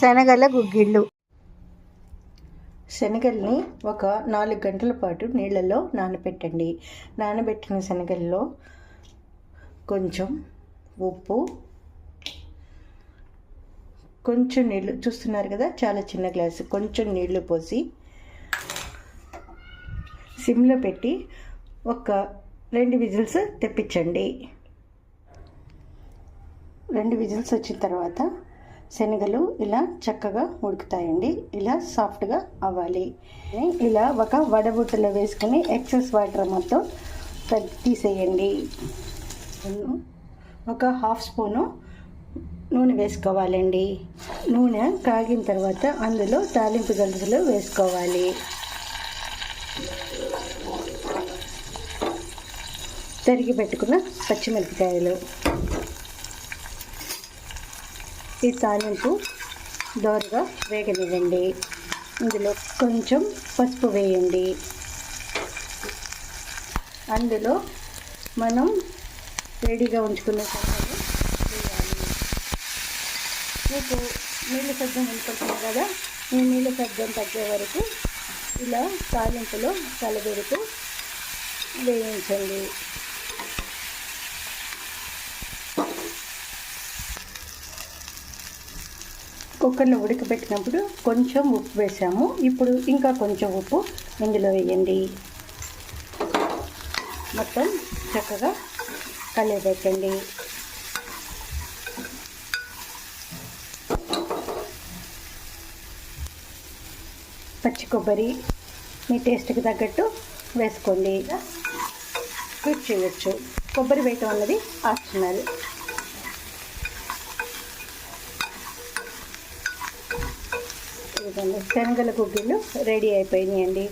శనగల గుగ్గిళ్ళు. శనగల్ని ఒక నాలుగు గంటల పాటు నీళ్ళలో నానబెట్టండి. నానబెట్టిన శనగల్లో కొంచెం ఉప్పు కొంచెం నీళ్ళు చూస్తున్నారు కదా చాలా చిన్న గ్లాసు కొంచెం నీళ్ళు పోసి సిమ్లో పెట్టి ఒక రెండు విజిల్స్ తెప్పించండి. రెండు విజిల్స్ వచ్చిన తర్వాత శనగలు ఇలా చక్కగా ఉడుకుతాయండి. ఇలా సాఫ్ట్గా అవ్వాలి. ఇలా ఒక వడబుట్టలో వేసుకుని ఎక్సెస్ వాటర్ మొత్తం తీసేయండి. ఒక హాఫ్ స్పూను నూనె వేసుకోవాలండి. నూనె కాగిన తర్వాత అందులో తాలింపు గంటలు వేసుకోవాలి. తరిగి పెట్టుకున్న పచ్చిమిరపకాయలు. ఈ తాలింపు దోరగా వేగనివ్వండి. ఇందులో కొంచెం పసుపు వేయండి. అందులో మనం రెడీగా ఉంచుకున్న సంగతి వేయాలి. మీకు నీళ్ళ శబ్దం వినపడుతుంది కదా ఈ నీళ్ళ శబ్దం తగ్గే వరకు ఇలా తాలింపులో కలబెడుతూ వేయించండి. కుక్కర్లో ఉడకబెట్టినప్పుడు కొంచెం ఉప్పు వేసాము. ఇప్పుడు ఇంకా కొంచెం ఉప్పు ఇందులో వేయండి. మొత్తం చక్కగా కలియబెట్టండి పచ్చి కొబ్బరి మీ టేస్ట్కి తగ్గట్టు వేసుకోండి. స్వీట్ చేయొచ్చు కొబ్బరి వేయటం అన్నది ఆప్షనల్. ఇదిగోండి శనగల గుగ్గిళ్ళు రెడీ అయిపోయినాయండి.